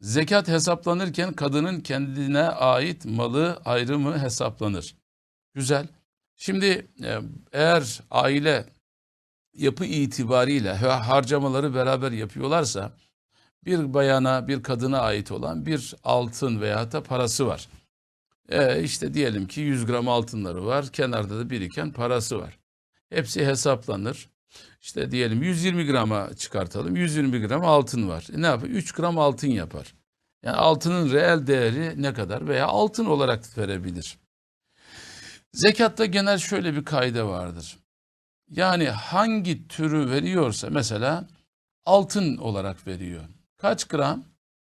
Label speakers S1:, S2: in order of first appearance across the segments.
S1: Zekat hesaplanırken kadının kendine ait malı ayrımı hesaplanır. Güzel. Şimdi e, eğer aile yapı itibariyle ha- harcamaları beraber yapıyorlarsa bir bayana bir kadına ait olan bir altın veya da parası var. E, işte diyelim ki 100 gram altınları var. Kenarda da biriken parası var. Hepsi hesaplanır. İşte diyelim 120 grama çıkartalım. 120 gram altın var. E ne yapar? 3 gram altın yapar. Yani altının reel değeri ne kadar veya altın olarak verebilir. Zekatta genel şöyle bir kaide vardır. Yani hangi türü veriyorsa mesela altın olarak veriyor. Kaç gram?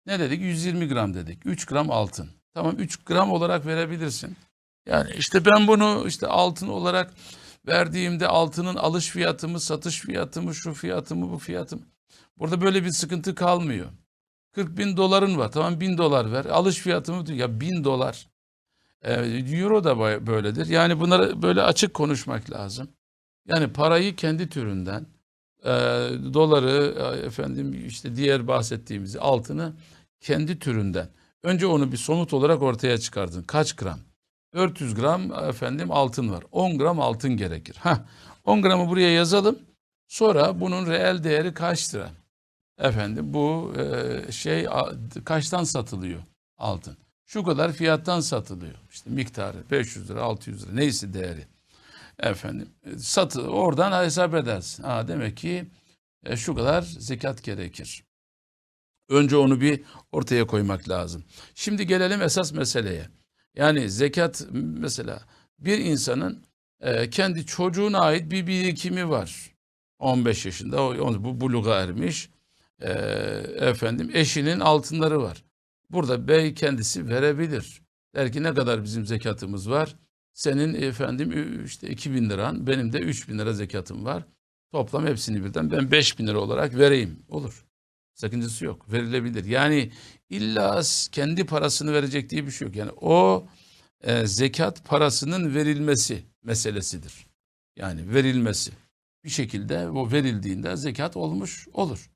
S1: Ne dedik? 120 gram dedik. 3 gram altın. Tamam 3 gram olarak verebilirsin. Yani işte ben bunu işte altın olarak verdiğimde altının alış fiyatımı, satış fiyatımı, şu fiyatımı, bu fiyatım. Burada böyle bir sıkıntı kalmıyor. 40 bin doların var. Tamam bin dolar ver. Alış fiyatımı diyor. Ya bin dolar. Ee, Euro da böyledir. Yani bunları böyle açık konuşmak lazım. Yani parayı kendi türünden, e, doları, e, efendim işte diğer bahsettiğimiz altını kendi türünden. Önce onu bir somut olarak ortaya çıkardın. Kaç gram? 400 gram efendim altın var. 10 gram altın gerekir. Hah, 10 gramı buraya yazalım. Sonra bunun reel değeri kaç lira? Efendim bu e, şey a- kaçtan satılıyor altın? Şu kadar fiyattan satılıyor. İşte miktarı 500 lira, 600 lira neyse değeri. Efendim e, satı oradan hesap edersin. Ha, demek ki e, şu kadar zekat gerekir. Önce onu bir ortaya koymak lazım. Şimdi gelelim esas meseleye. Yani zekat mesela bir insanın e, kendi çocuğuna ait bir birikimi var. 15 yaşında o, bu buluğa ermiş. E, efendim eşinin altınları var. Burada bey kendisi verebilir. Der ki ne kadar bizim zekatımız var? Senin efendim işte 2000 liran, benim de 3000 lira zekatım var. Toplam hepsini birden ben 5000 lira olarak vereyim. Olur. Sakıncası yok. Verilebilir. Yani illa kendi parasını verecek diye bir şey yok. Yani o e, zekat parasının verilmesi meselesidir. Yani verilmesi. Bir şekilde o verildiğinde zekat olmuş olur.